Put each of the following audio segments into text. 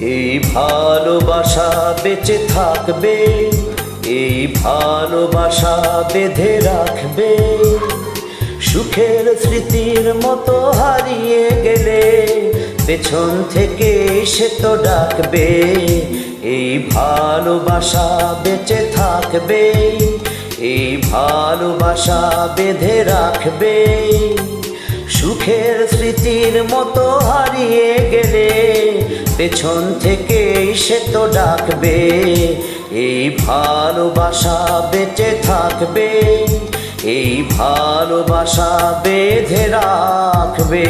এই ভালোবাসা বেঁচে থাকবে, এই ভালোবাসা বেঁধে রাখবে। সুখের স্মৃতির মতো হারিয়ে গেলে পেছন থেকে সে তো ডাকবে। এই ভালোবাসা বেঁচে থাকবে, এই ভালোবাসা বেঁধে রাখবে। সুখের স্মৃতির মতো হারিয়ে গেলে, পেছন থেকে সে তো ডাকবে। এই ভালোবাসা বেঁচে থাকবে, এই ভালোবাসা বেঁধে রাখবে।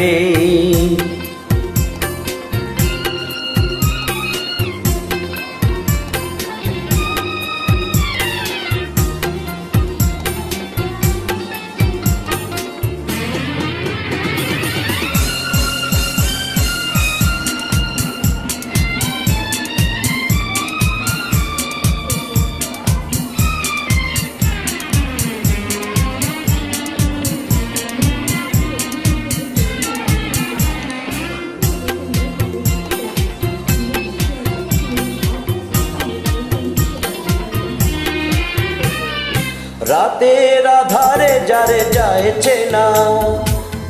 রাতের আধারে যারে যায় চেনা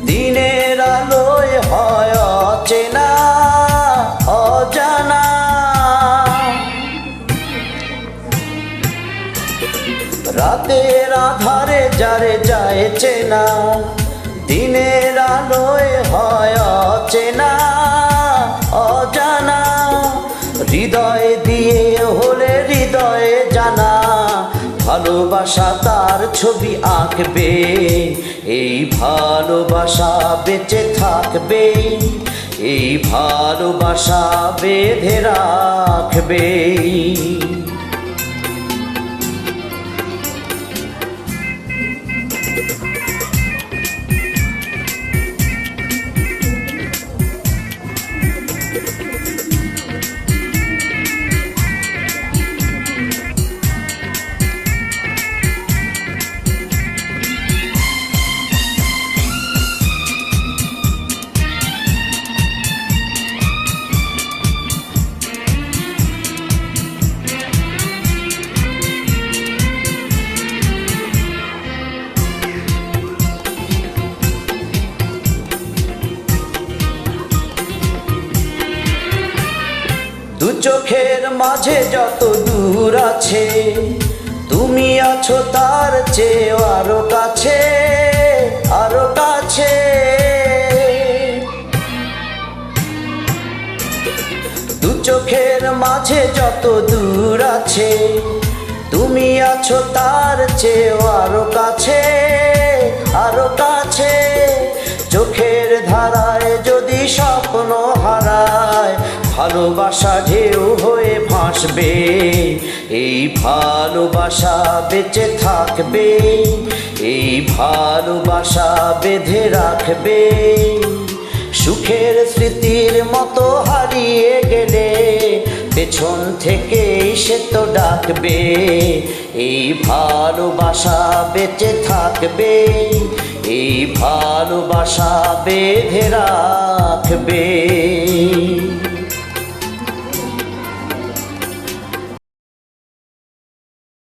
দিনের আলোয় হয় অচেনা, অজানা। রাতের আধারে যারে যায় চেনা দিনের আলোয় হয় অচেনা, অজানা। হৃদয় দিয়ে হলে হৃদয়ে ভালোবাসা তার ছবি আঁকবে। এই ভালোবাসা বেঁচে থাকবে। এই ভালোবাসা বেঁধে রাখবে। দু চোখের মাঝে যত দূর আছে, তুমি আছো তার চেয়ে আরও কাছে আরও কাছে। দু চোখের মাঝে যত দূর আছে, তুমি আছো তার চেয়ে আরও কাছে আরও কাছে। চোখের ভালোবাসা ঢেউ হয়ে ভাসবে, এই ভালোবাসা বেঁচে থাকবে, এই ভালোবাসা বেঁধে রাখবে। সুখের স্মৃতির মতো হারিয়ে গেলে পেছন থেকে সে তো ডাকবে, এই ভালোবাসা বেঁচে থাকবে, এই ভালোবাসা বেঁধে রাখবে।